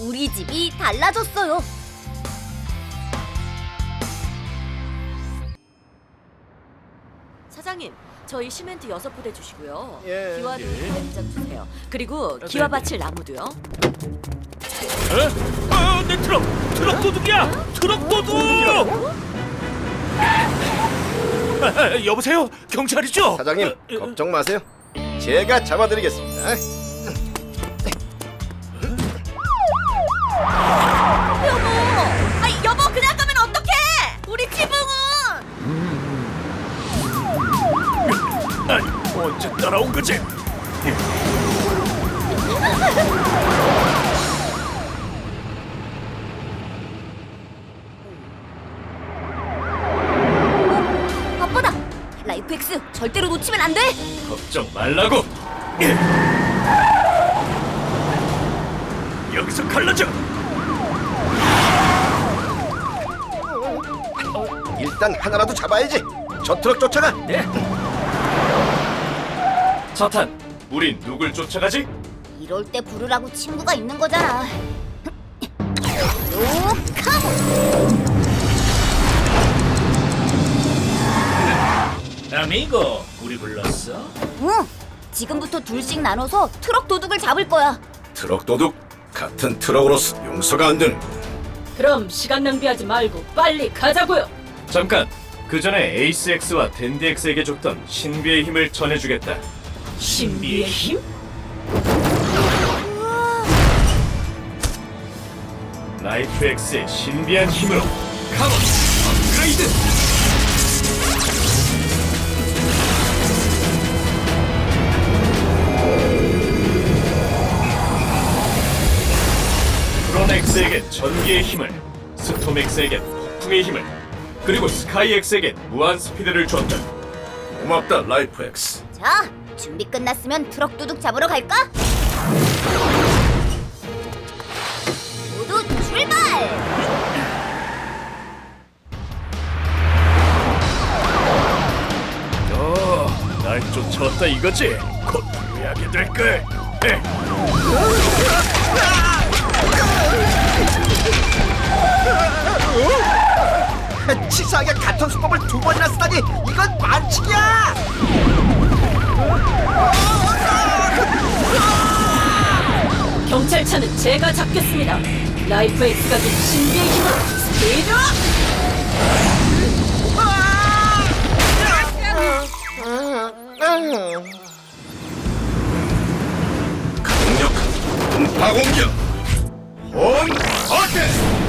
우리 집이 달라졌어요. 사장님, 저희 시멘트 여섯 부대 주시고요. 예. 기와도 예. 다인장 주세요. 그리고 네, 기와 네. 받칠 나무도요. 어? 어, 내 트럭! 트럭 도둑이야! 트럭 도둑! 아, 아, 여보세요? 경찰이죠? 사장님 어, 어, 걱정 마세요. 제가 잡아드리겠습니다. 거지? 아빠다. 라이프 X 절대로 놓치면 안 돼. 걱정 말라고! 예. 여기서 갈라져! 일단 하나라도 잡아야지. 저 트럭 쫓아가. 네? 차탄, 우린 누굴 쫓아가지? 이럴 때 부르라고 친구가 있는 거잖아. 아미고, 우리 불렀어? 응. 지금부터 둘씩 나눠서 트럭 도둑을 잡을 거야. 트럭 도둑 같은 트럭으로서 용서가 안 되는. 그럼 시간 낭비하지 말고 빨리 가자고요. 잠깐! 그 전에 에이스 X와 댄디 X에게 줬던 신비의 힘을 전해주겠다. 신비의 힘? 라이프 X의 신비한 힘으로 카몬 업그레이드! 프론 X에게 전기의 힘을, 스톰 X에게 폭풍의 힘을, 그리고 스카이 X에게 무한 스피드를 줬다. 고맙다 라이프 X. 자, 준비 끝났으면 트럭 도둑 잡으러 갈까? 모두 출발! 너, 날 쫓아왔다 이거지? 곧 후회하게 될걸. 에. 치사하게 같은 수법을 두 번이나 쓰다니 이건 반칙이야. 경찰차는 제가 잡겠습니다. 라이프 X가 준 신비의 힘으로 스피드! 강력한 분파 공격. 온 어때?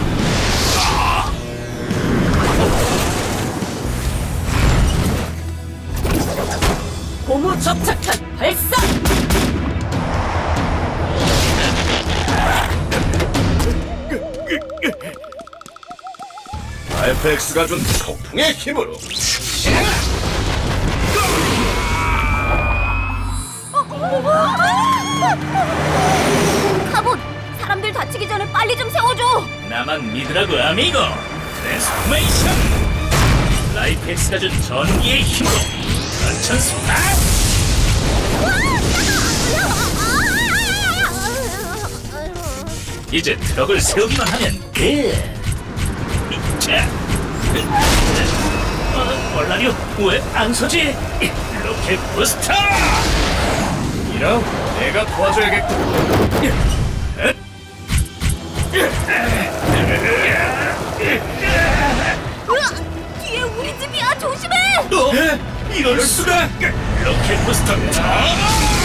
접착탄 발사! X가 준 폭풍의 힘으로. 카본, 사람들 다치기 전에 빨리 좀 세워줘. 나만 믿으라고 아미고 트랜스포메이션 라이프 X가 준 전기의 힘으로 전천 스파 이제 트럭을 세우기만 하면 돼 자. 어, 얼라리오 왜안 서지? 로켓 부스터 이런 내가 도와줘야겠군 으악! 뒤에 우리 집이야, 조심해! 어? 이럴 수가! 로켓 부스터 다행이다.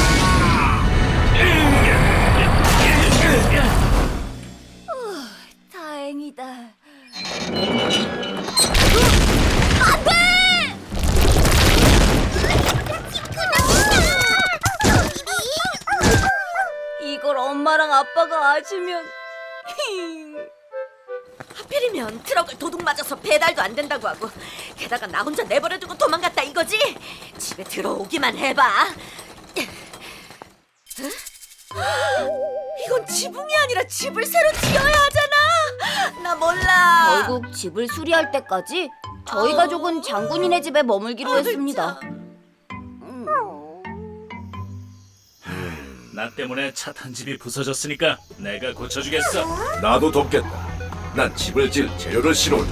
엄마랑 아빠가 아시면 하필이면 트럭을 도둑 맞아서 배달도 안 된다고 하고 게다가 나 혼자 내버려두고 도망갔다 이거지? 집에 들어오기만 해봐. 이건 지붕이 아니라 집을 새로 지어야 하잖아. 나 몰라. 결국 집을 수리할 때까지 저희 아. 가족은 장군이네 집에 머물기로 아, 했습니다. 나 때문에 차 탄 집이 부서졌으니까 내가 고쳐주겠어. 나도 돕겠다. 난 집을 질 재료를 실어올게.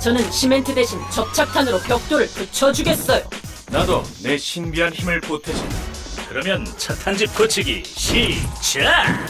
저는 시멘트 대신 접착탄으로 벽돌을 붙여주겠어요. 나도 내 신비한 힘을 보태지. 그러면 차 탄 집 고치기 시작.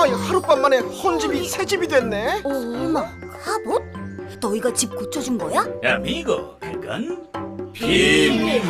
아니 하룻밤 만에 혼집이 새집이 됐네 어머, 하봇? 너희가 집 고쳐준 거야? 아미고, 그건 비밀.